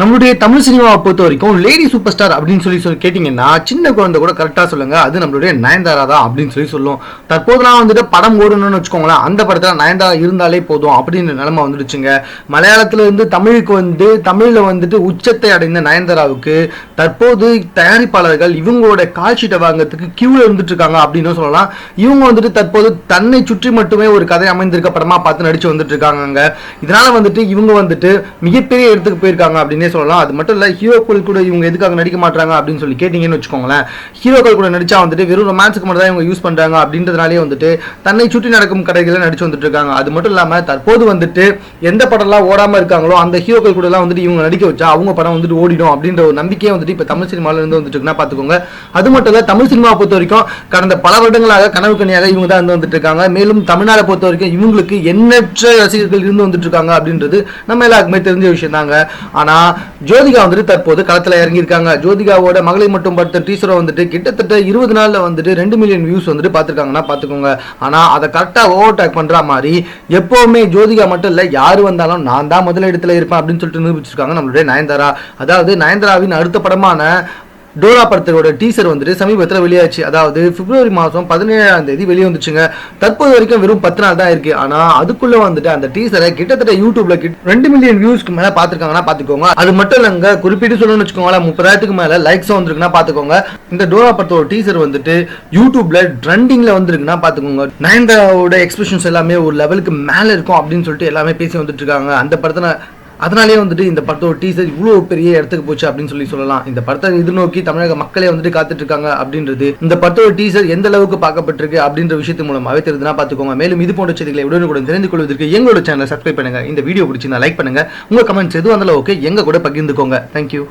நம்மளுடைய தமிழ் சினிமாவை பொறுத்த வரைக்கும் லேடி சூப்பர் ஸ்டார் அப்படின்னு சொல்லி சொல்லி கேட்டிங்கன்னா சின்ன குழந்தை கூட கரெக்டாக சொல்லுங்க. அது நம்மளுடைய நயன்தாரா தான் அப்படின்னு சொல்லி சொல்லும். தற்போதுலாம் வந்துட்டு படம் ஓடணும்னு வச்சுக்கோங்களேன் அந்த படத்தில் நயன்தாரா இருந்தாலே போதும் அப்படின்ற நிலைமை வந்துடுச்சுங்க. மலையாளத்துல இருந்து தமிழுக்கு வந்து தமிழில் வந்துட்டு உச்சத்தை அடைந்த நயன்தாராவுக்கு தற்போது தயாரிப்பாளர்கள் இவங்களோட கால் ஷீட்டை வாங்குறதுக்கு கியூவில் இருந்துட்டு இருக்காங்க அப்படின்னு சொல்லலாம். இவங்க வந்துட்டு தற்போது தன்னை சுற்றி மட்டுமே ஒரு கதை அமைந்திருக்க படமா பார்த்து நடிச்சு வந்துட்டு இருக்காங்க இதனால வந்துட்டு இவங்க வந்துட்டு மிகப்பெரிய இடத்துக்கு போயிருக்காங்க அப்படின்னு சொல்லலாம். அது மட்டும் இல்லை ஹீரோக்கள் கூட இவங்க எதுக்காக நடிக்க மாட்டாங்க அப்படின்னு சொல்லி கேட்டிங்கன்னு வச்சுக்கோங்களேன். ஹீரோக்கள் கூட நடிச்சா வந்துட்டு வெறும் ரொமான்ஸுக்கு மட்டும் தான் இவங்க யூஸ் பண்ணுறாங்க அப்படின்றதுனாலே வந்துட்டு தன்னை சுற்றி நடக்கும் கடைகளை நடிச்சு வந்துட்டு இருக்காங்க. அது மட்டும் இல்லாமல் தற்போது வந்துட்டு எந்த படம்லாம் ஓடாமல் இருக்காங்களோ அந்த ஹீரோக்கள் கூட எல்லாம் வந்துட்டு இவங்க நடிக்க வச்சா அவங்க படம் வந்துட்டு ஓடிடும் அப்படின்ற ஒரு நம்பிக்கையே வந்துட்டு இப்போ தமிழ் சினிமால இருந்து வந்துட்டு பார்த்துக்கோங்க அது மட்டும் இல்லை தமிழ் சினிமாவை பொறுத்த வரைக்கும் கடந்த பல வருடங்களாக கனவு கனியாக இவங்க தான் இருந்து வந்துட்டு இருக்காங்க. மேலும் தமிழ்நாடை பொறுத்த வரைக்கும் இவங்களுக்கு எண்ணற்ற ரசிகர்கள் இருந்து வந்துட்டு இருக்காங்க அப்படின்றது நம்ம எல்லாருக்குமே தெரிஞ்ச விஷயம் தாங்க ஆனால் ஜோதிகா வந்துட்டு தற்போது களத்தில் இறங்கியிருக்காங்க. ஜோதிகாவோட மகளிர் மட்டும் படுத்த டீச்சரை வந்துட்டு கிட்டத்தட்ட இருபது நாளில் வந்துட்டு ரெண்டு மில்லியன் வியூஸ் வந்துட்டு பார்த்துருக்காங்கன்னா பார்த்துக்கோங்க. ஆனால் அதை கரெக்டா ஓவர்டேக் பண்ணுற மாதிரி எப்போவுமே ஜோதிகா மட்டும் இல்லை யார் வந்தாலும் நான் தான் முதல் இடத்துல இருப்பேன் அப்படின்னு சொல்லிட்டு நிரூபிச்சிருக்காங்க நம்மளுடைய நயன்தாரா. அதாவது நயன்தாராவின் அடுத்த படமான டோரா படத்தோட டீசர் வந்துட்டு சமீபத்தில் வெளியாச்சு. அதாவது பிப்ரவரி மாதம் பதினேழாம் தேதி வெளியே வந்துச்சுங்க. தற்போது வரைக்கும் வெறும் பத்து நாள் தான் இருக்கு. ஆனால் அதுக்குள்ள வந்துட்டு அந்த டீசரை கிட்டத்தட்ட யூடியூப்ல ரெண்டு மில்லியன் வியூஸ்க்கு மேலே பார்த்துருக்காங்கன்னா பார்த்துக்கோங்க அது மட்டும் இல்லைங்க குறிப்பிட்டு சொல்லணும்னு வச்சுக்கோங்களேன் முப்பதாயிரத்துக்கு மேலே லைக்ஸ் வந்திருக்குன்னா பார்த்துக்கோங்க இந்த டோரா படத்தோட டீசர் வந்துட்டு யூடியூப்ல ட்ரெண்டிங்ல வந்திருக்குன்னா பார்த்துக்கோங்க நயன்தாராவோட எக்ஸ்பிரஷன்ஸ் எல்லாமே ஒரு லெவலுக்கு மேலே இருக்கும் அப்படின்னு சொல்லிட்டு எல்லாமே பேசி வந்துட்டு இருக்காங்க. அந்த படத்தை அதனாலே வந்துட்டு இந்த படத்தோட டீசர் இவ்வளோ பெரிய இடத்துக்கு போச்சு அப்படின்னு சொல்லி சொல்லலாம். இந்த படத்தை எதிர்நோக்கி தமிழக மக்களே வந்துட்டு காத்துட்டு இருக்காங்க அப்படின்றது இந்த படத்தோட டீசர் எந்த அளவுக்கு பார்க்கப்பட்டிருக்கு அப்படின்ற விஷயத்து அவை தெரிஞ்சுனா பார்த்துக்கோங்க. மேலும் இது போன்ற செய்திகளை உடனுக்குடன் தெரிந்து கொள்வதற்கு எங்களோட சேனலை சப்ஸ்கிரைப் பண்ணுங்க. இந்த வீடியோ பிடிச்சிருந்தா லைக் பண்ணுங்க. உங்க கமெண்ட்ஸ் எதுவும் இருந்தாலும் ஓகே எங்க கூட பகிர்ந்துக்கோங்க. தேங்க்யூ